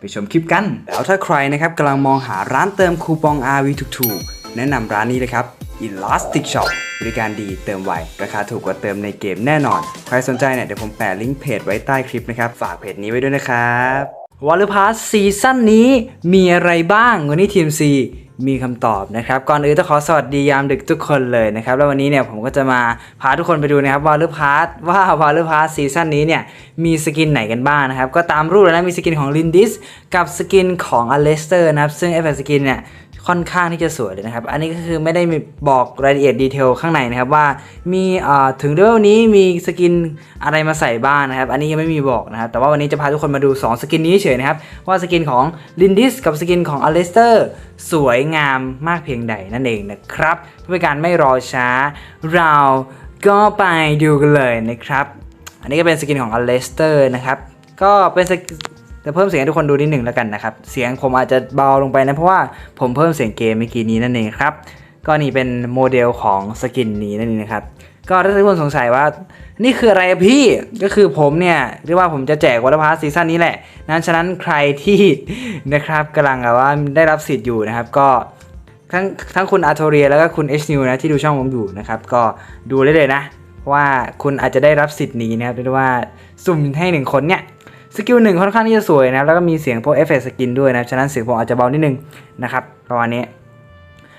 ไปชมคลิปกัน แล้วถ้าใครนะครับกำลังมองหาร้านเติมคูปอง RV ถูกๆ แนะนำร้านนี้เลยครับ Elastic Shop บริการดีเติมไว ราคาถูกกว่าเติมในเกมแน่นอน ใครสนใจเนี่ยเดี๋ยวผมแปะลิงก์เพจไว้ใต้คลิปนะครับ ฝากเพจนี้ไว้ด้วยนะครับวอลเลย์พาสซีซั่นนี้มีอะไรบ้างวันนี้ทีมซี มีคำตอบนะครับ ก่อนอื่นต้องขอสวัสดียามดึกทุกคนเลยนะครับ แล้ววันนี้เนี่ยผมก็จะมาพาทุกคนไปดูนะครับวอลเลย์พาร์ทว่าวอลเลย์พาร์ทซีซั่นนี้เนี่ยมีสกินไหนกันบ้างนะครับ ก็ตามรูปเลยนะมีสกินของลินดิสกับสกินของอเลสเตอร์นะครับ ซึ่งเอฟเฟสกินเนี่ย ค่อนข้างที่จะสวยเลยนะครับ อันนี้ก็คือไม่ได้บอกรายละเอียดดีเทลข้างในนะครับว่ามีถึงเลเวลนี้มีสกินอะไรมาใส่บ้างนะครับ อันนี้ยังไม่มีบอกนะครับ แต่ว่าวันนี้จะพาทุกคนมาดู 2 สกินนี้เฉยนะครับ ว่าสกินของลินดิสกับสกินของอเลสเตอร์สวยงามมากเพียงใดนั่นเองนะครับ เพื่อเป็นการไม่รอช้า เราก็ไปดูกันเลยนะครับ อันนี้ก็เป็นสกินของอเลสเตอร์นะครับ ก็เป็นสกิน จะเพิ่มเสียงให้ทุกคนดูนิดหนึ่งแล้วกันนะครับ เสียงผมอาจจะเบาลงไปนะ เพราะว่าผมเพิ่มเสียงเกมเมื่อกี้นี้นั่นเองครับ ก็นี่เป็นโมเดลของสกินนี้นั่นเองนะครับ ก็ถ้าทุกคนสงสัยว่านี่คืออะไรพี่ ก็คือผมเนี่ยเรียกว่าผมจะแจกวัตพาร์ซีซั่นนี้แหละ นั้นฉะนั้นใครที่นะครับกำลังแบบว่าได้รับสิทธิ์อยู่นะครับ ก็ทั้งทั้งคุณอาร์โทเรียแล้วก็คุณเอชนิวนะที่ดูช่องผมอยู่นะครับ ก็ดูได้เลยนะ ว่าคุณอาจจะได้รับสิทธิ์นี้นะครับเรียกว่าสุ่มให้หนึ่งคนเนี่ย สกิลหนึ่งค่อนข้างที่จะสวยนะแล้วก็มีเสียงพวกเอฟเฟกต์สกินด้วยนะฉะนั้นเสียงผมอาจจะเบานิดนึงนะครับประมาณนี้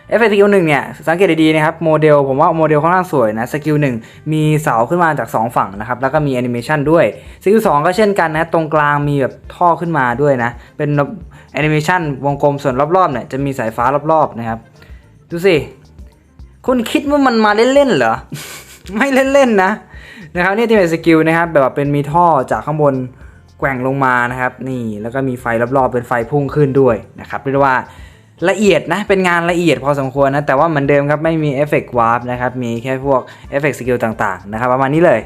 เอฟเฟกต์สกิลหนึ่งเนี่ยสังเกตดีๆนะครับโมเดลผมว่าโมเดลค่อนข้างสวยนะสกิลหนึ่งมีเสาขึ้นมาจาก 2 ฝั่งนะครับแล้วก็มีแอนิเมชันด้วยสกิลสองก็เช่นกันนะตรงกลางมีแบบท่อขึ้นมาด้วยนะเป็นแอนิเมชันวงกลมส่วนรอบๆเนี่ยจะมีสายฟ้ารอบๆนะครับดูสิคุณคิดว่ามันมาเล่นๆเหรอ ไม่เล่นๆนะนะครับนี่ที่เป็นสกิลนะครับแบบเป็นมีท่อจากข้างบน แกว่งลงมานะครับ นี่แล้วก็มีไฟรอบๆเป็นไฟพุ่งขึ้นด้วยนะครับเรียกว่าละเอียดนะเป็นงานละเอียดพอสมควรนะแต่ว่าเหมือนเดิมครับไม่มีเอฟเฟกต์วาร์ปนะครับมีแค่พวกเอฟเฟกต์สกิลต่างๆนะครับประมาณนี้เลย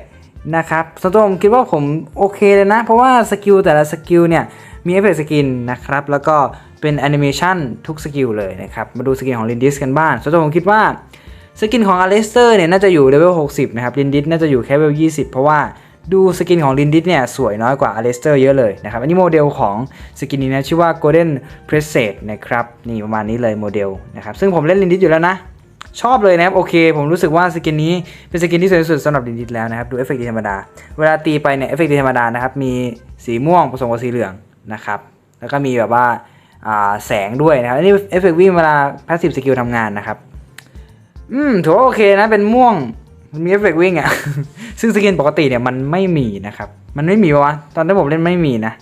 นะครับส่วนตัวผมคิดว่าผมโอเคเลยนะ เพราะว่าสกิลแต่ละสกิลเนี่ยมีเอฟเฟกต์สกินนะครับแล้วก็เป็นแอนิเมชันทุกสกิลเลยนะครับมาดูสกินของลินดิสกันบ้างส่วนตัวผมคิดว่าสกินของอเลสเตอร์เนี่ยน่าจะอยู่เลเวล60 นะครับลินดิสน่าจะอยู่แค่เลเวล20 เพราะว่า ดูสกินของลินดิสเนี่ยสวยน้อยกว่าอเลสเตอร์เยอะเลยนะครับ อันนี้โมเดลของสกินนี้นะชื่อว่า Golden p r e s e t นะครับ นี่ประมาณนี้เลยโมเดลนะครับ ซึ่งผมเล่นลินดิสอยู่แล้วนะ ชอบเลยนะครับโอเค ผมรู้สึกว่าสกินนี้เป็นสกินที่สวยที่สุดสำหรับลินดิสแล้วนะครับ ดูเอฟเฟกต์ธรรมดา เวลาตีไปเนี่ยเอฟเฟกต์ธรรมดานะครับ มีสีม่วงผสมกับสีเหลืองนะครับ แล้วก็มีแบบว่าาแสงด้วยนะครับ อันนี้เอฟเฟกต์วิ่งเวลา passive skill ทำงานนะครับ อืมถือว่าโอเคนะ เป็นม่วง มันมีเอฟเฟกต์วิ่งอะ่ะ ซึ่งสกินปกติเนี่ยมันไม่มีนะครับ มันไม่มีวะ ตอนที่ผมเล่นไม่มีนะ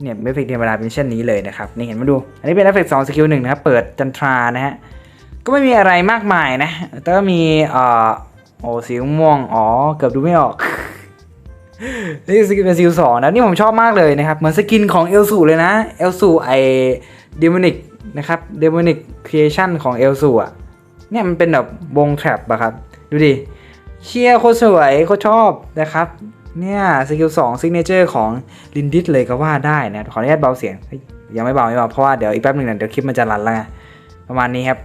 เนี่ยเอฟเฟกต์ธรรมดาเป็นเช่นนี้เลยนะครับ นี่เห็นมาดู อันนี้เป็นเอฟเฟกต์สองสกิลหนึ่งนะครับ เปิดจันทรานะฮะ ก็ไม่มีอะไรมากมายนะ แต่ก็มีเอ่อโอ้สีม่วง อ๋อ เกือบดูไม่ออก นี่สกินเป็นสกิลสองนะ นี่ผมชอบมากเลยนะครับ เหมือนสกินของเอลสูเลยนะ เอลสูไอเดมอนิกนะครับ เดมอนิกครีเอชั่นของเอลสูอะ เนี่ยมันเป็นแบบวงแทร็บอะครับ ดูดิ เชียร์โคตรสวยโคตรชอบนะครับ เนี่ยสกิลสองซิกเนเจอร์ของลินดิสเลยก็ว่าได้นะขออนุญาตเบาเสียงยยังไม่เบาไม่เบาเพราะว่าเดี๋ยวอีกแป๊บหนึ่งนะเดี๋ยวคลิปมันจะรันแล้วไงประมาณนี้ครับ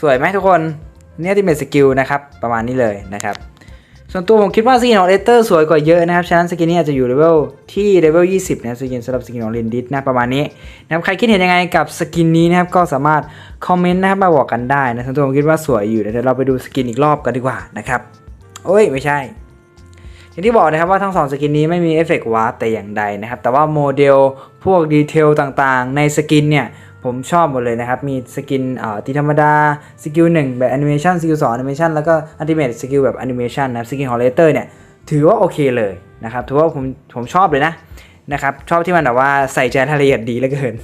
สวยไหมทุกคนเนี่ยที่เป็นสกิลนะครับ ประมาณนี้เลยนะครับ ส่วนตัวผมคิดว่าสกินของเลเตอร์สวยกว่าเยอะนะครับ ฉะนั้นสกินนี้อาจจะอยู่เลเวลที่เลเวล20 นะสกินสำหรับสกินของลินดิสนะประมาณนี้นะครับใครคิดเห็นยังไงกับสกินนี้นะครับก็สามารถคอมเมนต์นะครับมาบอกกันได้นะส่วนตัวผมคิดว่าสวยอยู่เดี๋ยวเราไปดูสกินอีกรอบกันดีกว่านะครับโอ้ยไม่ใช่อย่างที่บอกนะครับว่าทั้งสองสกินนี้ไม่มีเอฟเฟกต์วาร์ปแต่อย่างใดนะครับ แต่ว่าโมเดลพวกดีเทลต่างๆ ในสกินเนี่ย ผมชอบหมดเลยนะครับ มีสกินเอ่อตีธรรมดา สกิลหนึ่งแบบแอนิเมชันสกิลสองแอนิเมชันแล้วก็อัลติเมทสกิลแบบแอนิเมชันนะสกินของเลเตอร์เนี่ย ถือว่าโอเคเลยนะครับ ถือว่าผมผมชอบเลยนะนะครับ ชอบที่มันแบบว่าใส่ใจรายละเอียดดีเหลือเกิน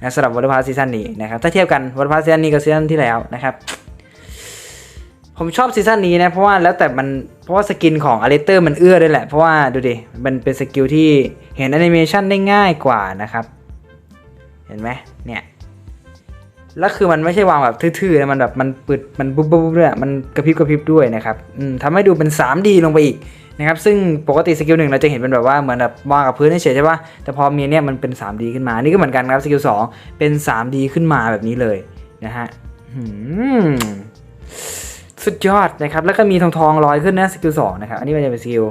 นะสำหรับวอลเลย์ซีซั่นนี้นะครับ ถ้าเทียบกันวอลเลย์ซีซั่นนี้กับซีซั่นที่แล้วนะครับผมชอบซีซั่นนี้นะ เพราะว่าแล้วแต่มันเพราะว่าสกินของอเลเตอร์มันเอื้อด้วยแหละ เพราะว่าดูดิมันเป็นสกิลที่เห็นแอนิเมชันได้ง่ายกว่านะครับ เห็นไหมเนี่ย แล้วคือมันไม่ใช่วางแบบทื่อๆนะมันแบบมันปึดมันปุ๊บปุ๊บปุ๊บด้วยมันกระพริบกระพริบด้วยนะครับทำให้ดูเป็น 3D ลงไปอีกนะครับซึ่งปกติสกิลหนึ่งเราจะเห็นเป็นแบบว่าเหมือนแบบวางกับพื้นเฉยใช่ปะแต่พอมีเนี่ยมันเป็น 3D ขึ้นมานี่ก็เหมือนกันครับสกิล2เป็น 3D ขึ้นมาแบบนี้เลยนะฮะสุดยอดนะครับแล้วก็มีทองทองลอยขึ้นนะสกิล2นะครับอันนี้มันจะเป็นสกิล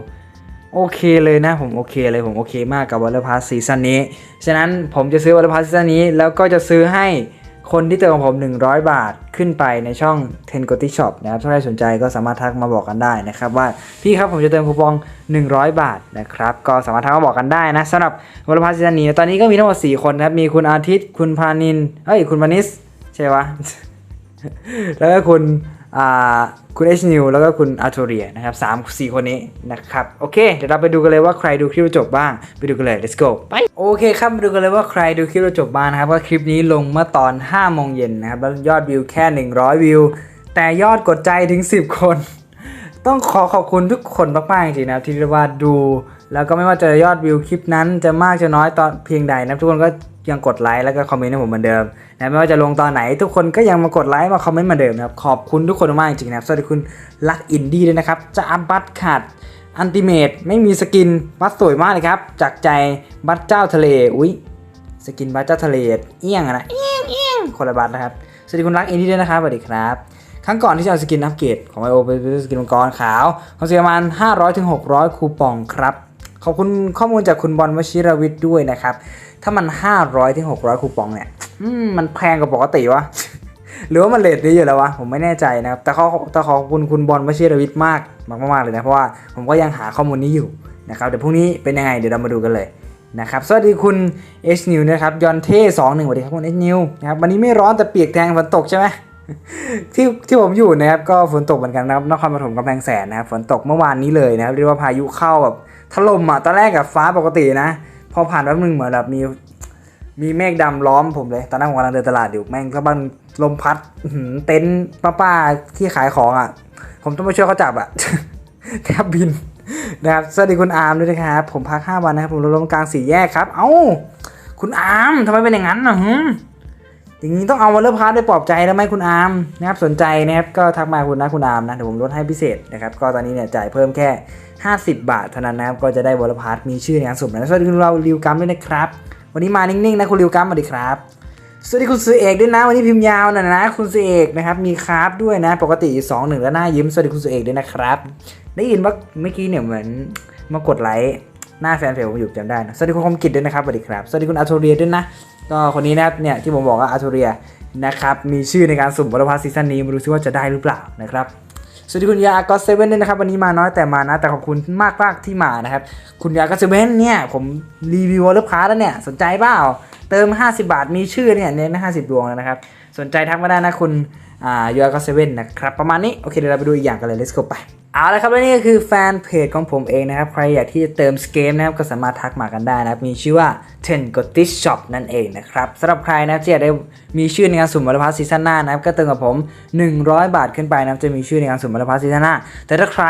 โอเคเลยนะผมโอเคเลยผมโอเคมากกับวอลเลย์พาสซีซั่นนี้ ฉะนั้นผมจะซื้อวอลเลย์พาสซีซั่นนี้แล้วก็จะซื้อให้ คนที่เติมของผม 100 บาทขึ้นไปในช่อง Ten g o t i Shop นะครับถ้าใครสนใจก็สามารถทักมาบอกกันได้นะครับว่าพี่ครับผมจะเติมคูปอง 100 บาทนะครับก็สามารถทักมาบอกกันได้นะสำหรับวอลเลย์พาสซีซั่นนี้ตอนนี้ก็มีทั้งหมด 4 คนนะครับมีคุณอาทิตย์ คุณพานิน เอ้ยคุณมานิส ใช่ปะแล้วก็คุณ คุณเอชนิวแล้วก็คุณอาร์โทเรียนะครับสามสี่คนนี้นะครับ โอเค เดี๋ยวเราไปดูกันเลยว่าใครดูคลิปจบบ้าง ไปดูกันเลย let's go ไป โอเคครับมาดูกันเลยว่าใครดูคลิปจบบ้างนะครับว่าคลิปนี้ลงเมื่อตอน5โมงเย็นนะครับ แล้วยอดวิวแค่ 100 วิว แต่ยอดกดใจถึง 10 คน ต้องขอขอบคุณทุกคนมากๆจริงๆนะครับที่เรียกว่าดู แล้วก็ไม่ว่าจะยอดวิวคลิปนั้นจะมากจะน้อยตอนเพียงใดนะครับทุกคนก็ยังกดไลค์แล้วก็คอมเมนต์ให้ผมเหมือนเดิมนะไม่ว่าจะลงตอนไหน ทุกคนก็ยังมากดไลค์มาคอมเมนต์เหมือนเดิมนะครับขอบคุณทุกคนมากจริงๆนะครับสวัสดีคุณลักอินดี้ด้วยนะครับจะอัพบัตขาดอันติเมตไม่มีสกินบัตสวยมากเลยครับจากใจบัตเจ้าทะเลอุ้ยสกินบัตเจ้าทะเลเอี้ยงอะนะเอี้ยงเอี้ยงคนละบัตนะครับสวัสดีคุณลักอินดี้ด้วยนะครับสวัสดีครับครั้งก่อนที่จะเอาสกินอัปเกรดของไอโอเป็นสกินมังกรขาวเขาเสียประมาณ500-600 คูปองครับ ขอบคุณข้อมูลจากคุณบอลวชิรวิทย์ด้วยนะครับ ถ้ามัน 500ถึง600 คูปองเนี่ยมมันแพงกว่าปกติวะ หรือว่ามันเลทดีอยู่แล้ววะ ผมไม่แน่ใจนะครับ แต่ขอแต่ขอบคุณคุณบอลวชิรวิทย์มากมากมากเลยนะ เพราะว่าผมก็ยังหาข้อมูลนี้อยู่นะครับ เดี๋ยวพรุ่งนี้เป็นยังไงเดี๋ยวเรามาดูกันเลยนะครับ สวัสดีคุณ H New นะครับ ยอนเท่21สวัสดีครับคุณ H New นะครับ วันนี้ไม่ร้อนแต่เปียกแทงฝนตกใช่ไหม ที่ที่ผมอยู่นะครับก็ฝนตกเหมือนกันนะครับนครปฐมกำแพงแสนนะครับฝนตกเมื่อวานนี้เลยนะครับเรียกว่าพายุเข้าแบบถล่มอะตอนแรกกับฟ้าปกตินะ พอผ่านแป๊บนึงเหมือนแบบมีมีเมฆดำล้อมผมเลย ตอนนั้นผมกำลังเดินตลาดอยู่แม่งก็บันลมพัดเต็นท์ป้าๆที่ขายของอะ ผมต้องไปช่วยเขาจับอะแทบบินนะครับสวัสดีคุณอาร์มด้วยนะครับผมพัก5วันนะครับผมลงกลางสี่แยกครับ เอ้า คุณอาร์มทำไมเป็นอย่างนั้นน่ะหึ อย่างนี้ต้องเอาวอลเลอร์พาร์ทไปปลอบใจแล้วไหมคุณอาร์มนะครับสนใจนะครับก็ทักมาคุณนะคุณอาร์มนะเดี๋ยวผมลดให้พิเศษนะครับก็ตอนนี้เนี่ยจ่ายเพิ่มแค่ 50 บาทเท่านั้นนะครับก็จะได้วอลเลอร์พาร์ทมีชื่อในงานสุ่มนะสวัสดีคุณเราริวกัมด้วยนะครับ วันนี้มานิ่งๆนะคุณริวกัมสวัสดีครับสวัสดีคุณซื้อเอกด้วยนะวันนี้พิมพ์ยาวหนะนะคุณซื้อเอกนะครับมีคราฟด้วยนะ ปกติ2 1แล้วหน้ายิ้มสวัสดีคุณซื้อเอกด้วยนะครับ ได้ยินว่าเมื่อกี้เนี่ยเหมือนมากดไลค์หน้าแฟนเพจผมอยู่จำได้นะสวัสดีคุณคมกิจด้วยนะครับสวัสดีครับสวัสดีคุณอาโทเรียด้วยนะ ก็คนนี้นะครับเนี่ยที่ผมบอกว่าอาร์โทเรียนะครับมีชื่อในการสุ่มวอลพัสซีซั่นนี้มาดูซิว่าจะได้หรือเปล่านะครับสวัสดีคุณยาก็เซเว่นด้วยนะครับวันนี้มาน้อยแต่มานะแต่ขอบคุณมากมากที่มานะครับคุณยาก็เซเว่นเนี่ยผมรีวิววอลพาร์แล้วเนี่ยสนใจเปล่าเติม 50 บาทมีชื่อเนี่ยเน้น50ดวงแล้วนะครับสนใจทักมาได้นะคุณอ่ายาก็เซเว่นนะครับประมาณนี้โอเคเดี๋ยวเราไปดูอีกอย่างกันเลย let's go ไปเอาละครับและนี่ก็คือแฟนเพจของผมเองนะครับ ใครอยากที่จะเติมสเกมนะครับก็สามารถทักมากันได้นะครับ มีชื่อว่า10 g o t i Shop นั่นเองนะครับสำหรับใครนะครับที่อยากได้มีชื่อในการสุ่มวัลพัสซีซั่นหน้านะครับก็เติมกับผม 100 บาทขึ้นไปนะจะมีชื่อในการสุ่มวัลพัสซีซั่นหน้า แต่ถ้าใคร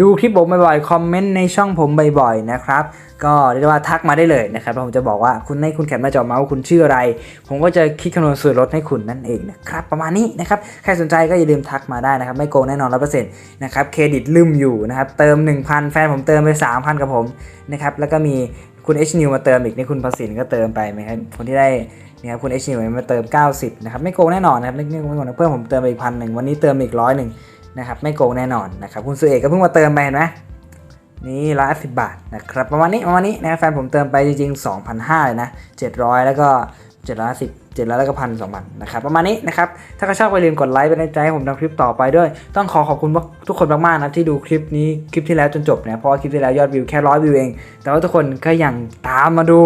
ดูคลิปผมบ่อยๆคอมเมนต์ในช่องผมบ่อยๆนะครับก็เรียกว่าทักมาได้เลยนะครับผมจะบอกว่าคุณให้คุณแคปหน้าจอมาว่าคุณชื่ออะไร ผมก็จะคิดคำนวณส่วนลดให้คุณนั่นเองนะครับประมาณนี้นะครับใครสนใจก็อย่าลืมทักมาได้นะครับไม่โกงแน่นอนร้อเปอร์เซ็นต์นะครับเครดิตลืมอยู่นะครับเติม 1,000 แฟนผมเติมไป 3,000 กับผมนะครับแล้วก็มี คุณ H New มาเติมอีกนี่คุณภาษินก็เติมไปไหมครับคนที่ได้นี่ครับคุณ H New มาเติม 90นะครับไม่โกงแน่นอนนะครับไม่โกงนะเพื่อนผมเติมไปอีกพันหนึ่งวันนี้เติมอีกร้อยหนึ่งนะครับไม่โกงแน่นอนนะครับคุณสุเอกก็เพิ่งมาเติมไปเห็นไหมนี่ร้อยสิบบาทนะครับประมาณนี้ประมาณนี้นะแฟนผมเติมไปจริงๆ2,500เลยนะ700 แล้วก็ 710 700แล้วก็พันสองพันนะครับประมาณนี้นะครับ ถ้าก็ชอบก็อย่าลืมกดไลค์เป็นกำลังใจให้ผมทำคลิปต่อไปด้วย ต้องขอขอบคุณทุกคนมากๆนะที่ดูคลิปนี้คลิปที่แล้วจนจบนะเพราะว่าคลิปที่แล้วยอดวิวแค่ร้อยวิวเอง แต่ว่าทุกคนก็ยังตามมาดู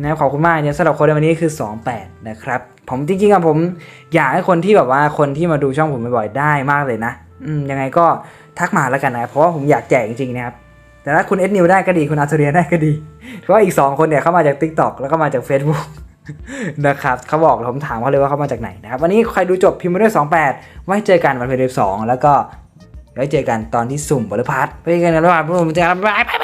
นะขอบคุณมากเนี่ยสำหรับคนในวันนี้คือ 28 นะครับ ผมจริงๆอะผมอยากให้คนที่แบบว่าคนที่มาดูช่องผมบ่อยๆได้มากเลยนะอืมยังไงก็ทักมาแล้วกันนะเพราะว่าผมอยากแจกจริงๆนะครับแต่ถ้าคุณเอสนิวได้ก็ดีคุณอาร์เทเรียได้ก็ดี เพราะว่าอีก 2 คนเนี่ยเข้ามาจาก Tik t o อกแล้วก็มาจาก Facebook นะครับเขาบอกผมถามเขาเลยว่าเขามาจากไหนนะครับ วันนี้ใครดูจบพิมพ์มาด้วย 28 ไว้เจอกันวันเพลย์สองแล้วก็ไว้เจอกันตอนที่สุ่มบริพัตไปเจอกันนะบ๊ายบายผมจะไปไป